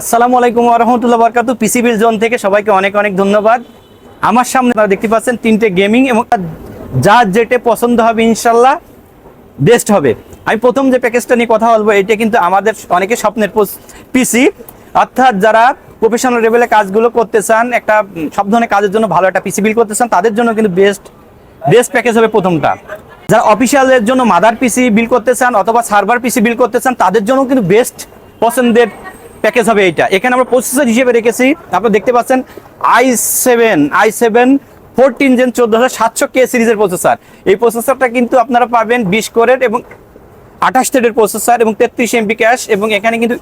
আসসালামু আলাইকুম রহমতুল্লাহ বরকাতু। পিসিবির জোন থেকে সবাইকে অনেক অনেক ধন্যবাদ। আমার সামনে আপনারা দেখতে পাচ্ছেন তিনটে গেমিং এবং যা যেটে পছন্দ হবে ইনশাল্লাহ বেস্ট হবে। আমি প্রথম যে প্যাকেজটা নিয়ে কথা বলব, এটা কিন্তু আমাদের অনেকে স্বপ্নের পিসি অর্থাৎ যারা প্রফেশনাল লেভেলে কাজগুলো করতে চান, একটা সব ধরনের কাজের জন্য ভালো একটা পিসি বিল করতে চান, তাদের জন্য কিন্তু বেস্ট বেস্ট প্যাকেজ হবে প্রথমটা। যারা অফিসিয়ালের জন্য মাদার পিসি বিল করতে চান অথবা সার্ভার পিসি বিল করতে চান, তাদের জন্য কিন্তু বেস্ট পছন্দের প্যাকেজ হবে এইটা। এখানে আমরা প্রসেসর হিসেবে রেখেছি। আপনারা দেখতে পাচ্ছেন I seven I seven fourteen gen চোদ্দ হাজার সাতশো কে সিরিজের প্রসেসর এই প্রসেসরটা কিন্তু আপনারা পাবেন বিশ কোরের এবং আঠাশ থ্রেডের প্রসেসর এবং তেত্রিশ এমবি ক্যাশ এবং এখানে কিন্তু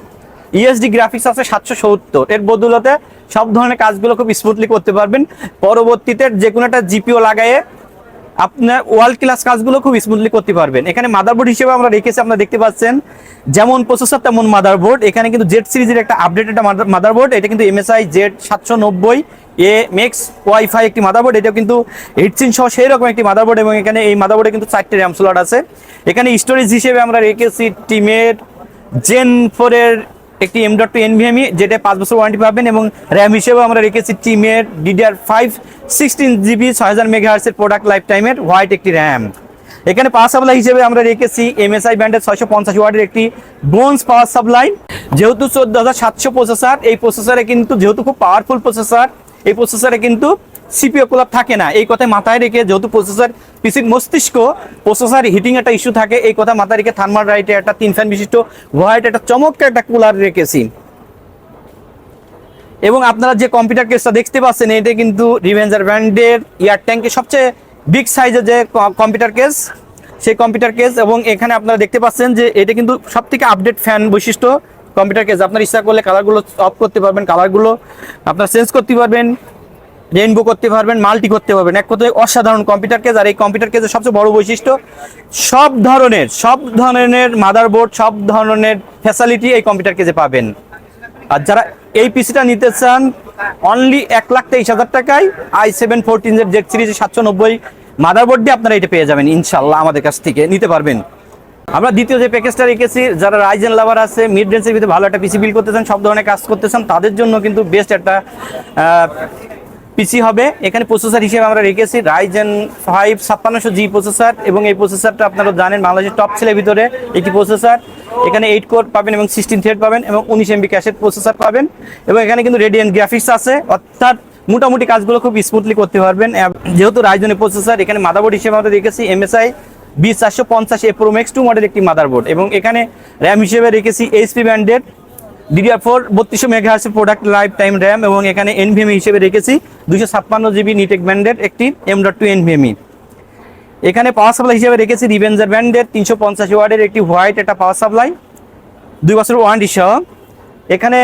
ইএসডি গ্রাফিক্স আছে সাতশো সত্তর। এর বদলতে সব ধরনের কাজগুলো খুব স্মুথলি করতে পারবেন। পরবর্তীতে যে কোনো একটা জিপিও লাগায়ে আপনার ওয়ার্ল্ড ক্লাস কাজগুলো খুব স্মুথলি করতে পারবেন। এখানে মাদারবোর্ড হিসেবে আমরা রেখেছি, আপনারা দেখতে পাচ্ছেন। যেমন প্রসেসর তেমন মাদারবোর্ড এখানে কিন্তু জেড সিরিজের একটা আপডেট একটা মাদারবোর্ড এটা কিন্তু এমএসআই জেড সাতশো নব্বই এ মেক্স ওয়াইফাই একটি মাদারবোর্ড এটাও কিন্তু হিটসিন সহ সেই রকম একটি মাদারবোর্ড এবং এখানে এই মাদারবোর্ডে কিন্তু চারটে র্যাম স্লট আছে। এখানে স্টোরেজ হিসেবে আমরা রেখেছি টিমের জেন ফোরের একটি এম ডট টু এনভিএমই যেটা পাঁচ বছর ওয়ারেন্টি পাবেন এবং র্যাম হিসেবে আমরা রেখেছি টিমের ডিডিআর ফাইভ সিক্সটিন জিবি ছয় হাজার মেগাহার্সের প্রোডাক্ট লাইফ টাইমের হোয়াইট একটি র্যাম এখানে পাওয়ার সাপ্লাই হিসেবে আমরা রেখেছি এমএসআই ব্যান্ডের ছয়শো পঞ্চাশ ওয়াটের একটি ব্রোঞ্জ পাওয়ার সাপ্লাই যেহেতু চোদ্দ হাজার সাতশো প্রসেসর এই প্রসেসরে কিন্তু, যেহেতু খুব পাওয়ারফুল প্রসেসর এই প্রসেসরে কিন্তু সিপিও কুলার থাকে না। এই কথা মাথায় রেখে যেহেতু প্রসেসর পিসির মস্তিষ্ক প্রসেসর হিটিং একটা ইস্যু থাকে, এই কথা মাথায় রেখে থার্মাল রাইটে একটা তিন ফ্যান বিশিষ্ট হোয়াইট একটা চমৎকার একটা কুলার রেখেছি। এবং আপনারা যে কম্পিউটার কেসটা দেখতে পাচ্ছেন, এটা কিন্তু রিভেঞ্জার ব্র্যান্ডের ইয়ার ট্যাঙ্কের সবচেয়ে বিগ সাইজের যে কম্পিউটার কেস সেই কম্পিউটার কেস এবং এখানে আপনারা দেখতে পাচ্ছেন যে এটা কিন্তু সব থেকে আপডেট ফ্যান বৈশিষ্ট্য কম্পিউটার কেস আপনার ইচ্ছা করলে কালারগুলো অফ করতে পারবেন কালারগুলো আপনার চেঞ্জ করতে পারবেন। রেইনবো করতে পারবেন মাল্টি করতে পারবেন। এক কথায় অসাধারণ কম্পিউটার কেস আর এই কম্পিউটার কেসের সবচেয়ে বড় বৈশিষ্ট্য, সব ধরনের সব ধরনের মাদারবোর্ড সব ধরনের ফ্যাসিলিটি এই কম্পিউটার কেসে পাবেন। আর যারা এই পিসিটা নিতে চান অনলি এক লাখ তেইশ হাজার টাকায় I seven fourteen Z series সাতশো নব্বই মাদারবোর্ড দিয়ে আপনারা এটা পেয়ে যাবেন ইনশাল্লাহ আমাদের কাছ থেকে নিতে পারবেন। আমরা দ্বিতীয় যে প্যাকেজটা রেখেছি, যারা রাইজেন লাভার আছে মিড রেঞ্জের ভিতরে ভালো একটা পিসি বিল করতে চান, সব ধরনের কাজ করতে চান, তাদের জন্য কিন্তু বেস্ট একটা পিসি হবে। এখানে প্রসেসর হিসেবে আমরা রেখেছি রাইজেন ফাইভ ছাপ্পান্নশো জি প্রসেসর এবং এই প্রসেসরটা আপনারা জানেন বাংলাদেশের টপ ছেলের ভিতরে একটি প্রসেসর এখানে এইট কোর পাবেন এবং সিক্সটিন থ্রেড পাবেন এবং উনিশ এমবি ক্যাশের প্রসেসর পাবেন এবং এখানে কিন্তু রেডিয়েন্ট গ্রাফিক্স আছে। অর্থাৎ মোটামুটি কাজগুলো খুব স্মুথলি করতে পারবেন। যেহেতু রাইজনের প্রসেসর এখানে মাদারবোর্ড হিসেবে আমরা রেখেছি এমএসআই বি চারশো পঞ্চাশ A pro max two model একটি মাদারবোর্ড এবং এখানে র্যাম হিসেবে রেখেছি এইচপি ব্যান্ডেড ডিডিআর ফোর বত্রিশশো মেগাহার্সের প্রোডাক্ট লাইফ টাইম র্যাম এবং এখানে এনভিএমই হিসেবে রেখেছি দুশো ছাপ্পান্ন জিবি নিটেক ব্যান্ডের একটি এম ডট টু এনভিএমই এখানে পাওয়ার সাপ্লাই হিসেবে রেখেছি রিভেঞ্জার ব্যান্ডের তিনশো পঞ্চাশ ওয়ার্ডের একটি হোয়াইট একটা পাওয়ার সাপ্লাই দুই বছর ওয়ারেন্টি সহ। এখানে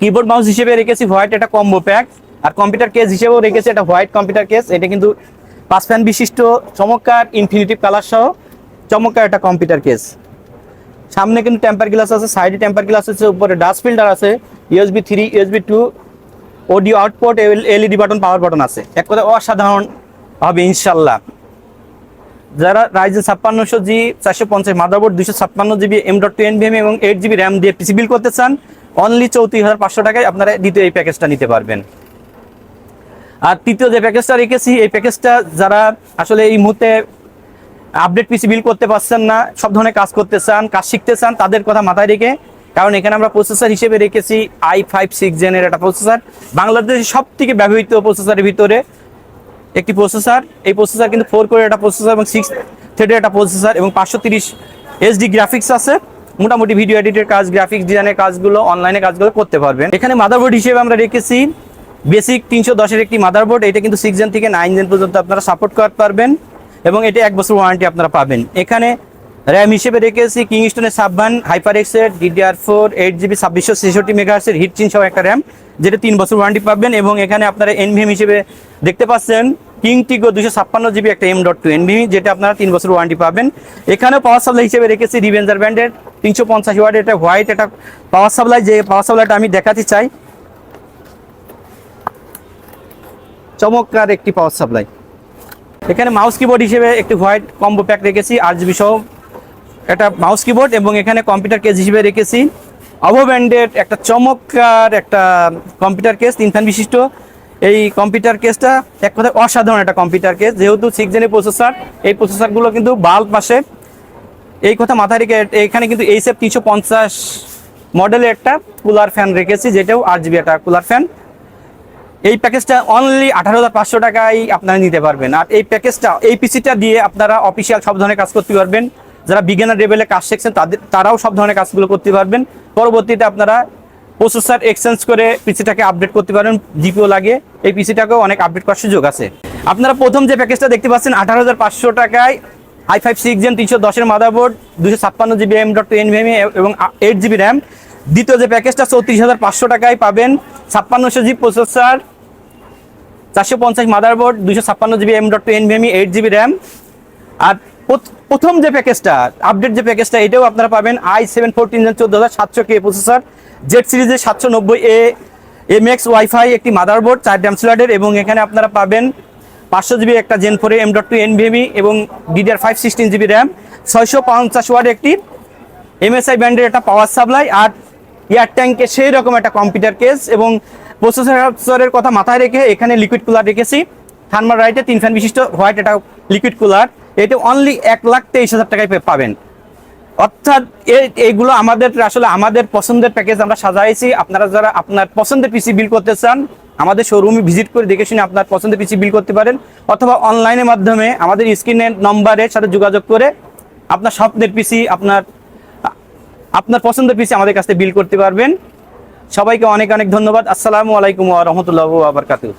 কিবোর্ড মাউস হিসেবে রেখেছি হোয়াইট একটা কম্বো প্যাক আর কম্পিউটার কেস হিসেবেও রেখেছি একটা হোয়াইট কম্পিউটার কেস এটা কিন্তু পাঁচ ফ্যান বিশিষ্ট, চমৎকার ইনফিনিটিভ কালার সহ, চমৎকার একটা কম্পিউটার কেস সামনে কিন্তু টেম্পার গ্লাস আছে সাইডে টেম্পার গ্লাস আছে, উপরে ডাস্ট ফিল্টার আছে USB three USB two audio output LED button power button আছে। এক কথা অসাধারণ হবে ইনশাল্লাহ। যারা রাইজেন ছাপ্পান্নশো জি চারশো পঞ্চাশ মাদারবোর্ড দুশো ছাপ্পান্ন GB M dot two NVM এবং এইট জিবি র্যাম দিয়ে পিসি বিল করতে চান অনলি চৌত্রিশ হাজার পাঁচশো টাকায় আপনারা দ্বিতীয় এই প্যাকেজটা নিতে পারবেন। আর তৃতীয় যে প্যাকেজটা রেখেছি, এই প্যাকেজটা যারা আসলে এই মুহূর্তে আপডেট পিসি বিল করতে পারছেন না, সব ধরনের কাজ করতে চান, কাজ শিখতে চান, তাদের কথা মাথায় রেখে, কারণ এখানে আমরা প্রসেসর হিসেবে রেখেছি আই ফাইভ সিক্স জেনের একটা প্রসেসর বাংলাদেশের সব থেকে ব্যবহৃত প্রসেসরের ভিতরে একটি প্রসেসর এই প্রসেসর কিন্তু ফোর কোরের একটা প্রসেসর এবং সিক্স থ্রেডের একটা প্রসেসর এবং পাঁচশো তিরিশ এইচডি গ্রাফিক্স আছে। মোটামুটি ভিডিও এডিটের কাজ গ্রাফিক্স ডিজাইনের কাজগুলো অনলাইনে কাজগুলো করতে পারবেন। এখানে মাদারবোর্ড হিসেবে আমরা রেখেছি। বেসিক তিনশো দশের একটি মাদারবোর্ড এটা কিন্তু সিক্স জেন থেকে নাইন জেন পর্যন্ত আপনারা সাপোর্ট করতে পারবেন। এবং এটা এক বছর ওয়ারেন্টি আপনারা পাবেন। এখানে র্যাম হিসেবে রেখেছি কিংস্টোনের সাবভান হাইপার এক্সের ডিডিআর ফোর এইট জিবি ছাব্বিশশো ছেষট্টি মেগাহার্সের হিট চিন সহ একটা র্যাম যেটা তিন বছর ওয়ারেন্টি পাবেন এবং এখানে আপনারা এনভিএম হিসেবে দেখতে পাচ্ছেন কিং টিগো দুশো ছাপ্পান্ন জিবি একটা এম ডট টু এনভিএম যেটা আপনারা তিন বছর ওয়ারেন্টি পাবেন। এখানেও পাওয়ার সাপ্লাই হিসেবে রেখেছি রিভেঞ্জার ব্র্যান্ডের তিনশো পঞ্চাশ ওয়ার্ড এটা হোয়াইট এটা পাওয়ার সাপ্লাই যে পাওয়ার সাপ্লাইটা আমি দেখাতে চাই। চমৎকার একটি পাওয়ার সাপ্লাই এখানে মাউস কিবোর্ড হিসেবে একটি হোয়াইট কম্বো প্যাক রেখেছি আর জিবি সহ। একটা মাউস কিবোর্ড এবং এখানে কম্পিউটার কেস হিসেবে রেখেছি। অভো একটা চমৎকার একটা কম্পিউটার কেস তিন ফ্যান বিশিষ্ট। এই কম্পিউটার কেসটা এক কথায় অসাধারণ একটা কম্পিউটার কেস যেহেতু সিক্স জেনের প্রসেসর এই প্রসেসরগুলো কিন্তু বাল্ব পাশে এই কথা মাথায় রেখে এখানে কিন্তু এইসএফ তিনশো পঞ্চাশ মডেলের একটা কুলার ফ্যান রেখেছি, যেটাও আট জিবি একটা কুলার ফ্যান এই প্যাকেজটা অনলি আঠারো হাজার পাঁচশো টাকায় আপনারা নিতে পারবেন। আর এই প্যাকেজটা এই পিসিটা দিয়ে আপনারা অফিসিয়াল সব ধরনের কাজ করতে পারবেন। যারা বিজ্ঞানের লেভেলে কাজ শিখছেন, তাদের, তারাও সব ধরনের কাজগুলো করতে পারবেন। পরবর্তীতে আপনারা প্রসেসর এক্সচেঞ্জ করে পিসিটাকে আপডেট করতে পারেন জিপিও লাগে। এই পিসিটাকেও অনেক আপডেট করার সুযোগ আছে। আপনারা প্রথম যে প্যাকেজটা দেখতে পাচ্ছেন, আঠারো হাজার পাঁচশো টাকায় আই ফাইভ সিক্স জেন তিনশো দশের মাদারবোর্ড দুশো ছাপ্পান্ন GB M dot N VM এবং এইট জিবি র্যাম দ্বিতীয় যে প্যাকেজটা চৌত্রিশ হাজার পাঁচশো টাকায় পাবেন, ছাপ্পান্নশো জিবি প্রসেসর চারশো পঞ্চাশ মাদারবোর্ড দুশো ছাপ্পান্ন GB M dot N VMe eight GB RAM আর প্রথ- প্রথম যে প্যাকেজটা আপডেট যে প্যাকেজটা এটাও আপনারা পাবেন আই সেভেন ফোরটিন চোদ্দ হাজার সাতশো কে প্রসেসর জেড সিরিজের সাতশো নব্বই এ এম এক্স ওয়াইফাই একটি মাদারবোর্ড চার ড্যাম স্ল্যাডের এবং এখানে আপনারা পাবেন পাঁচশো জিবি একটা জেন ফোরে M dot two NVMe এবং DDR five sixteen GB RAM ছয়শো পঞ্চাশ ওয়ার্ড একটি এমএসআই ব্র্যান্ডের একটা পাওয়ার সাপ্লাই আর এয়ার ট্যাঙ্কে সেই রকম একটা কম্পিউটার কেস এবং প্রসেসরের কথা মাথায় রেখে এখানে লিকুইড কুলার রেখেছি। থার্মাল রাইটে তিন ফ্যান বিশিষ্ট হোয়াইট এটা লিকুইড কুলার এটা অনলি এক লাখ তেইশ হাজার টাকায় পাবেন। অর্থাৎ এইগুলো আমাদের আসলে আমাদের পছন্দের প্যাকেজ আমরা সাজাইছি। আপনারা যারা আপনার পছন্দের পিসি বিল করতে চান, আমাদের শোরুমে ভিজিট করে দেখে শুনে আপনার পছন্দের পিসি বিল করতে পারেন। অথবা অনলাইনের মাধ্যমে আমাদের স্ক্রিনের নম্বরের সাথে যোগাযোগ করে আপনার স্বপ্নের পিসি আপনার আপনার পছন্দের পিসে আমাদের কাছে বিল করতে পারবেন। সবাইকে অনেক অনেক ধন্যবাদ। আসসালামু আলাইকুম ওয়া আবার ওয়া বারাকাতুহু।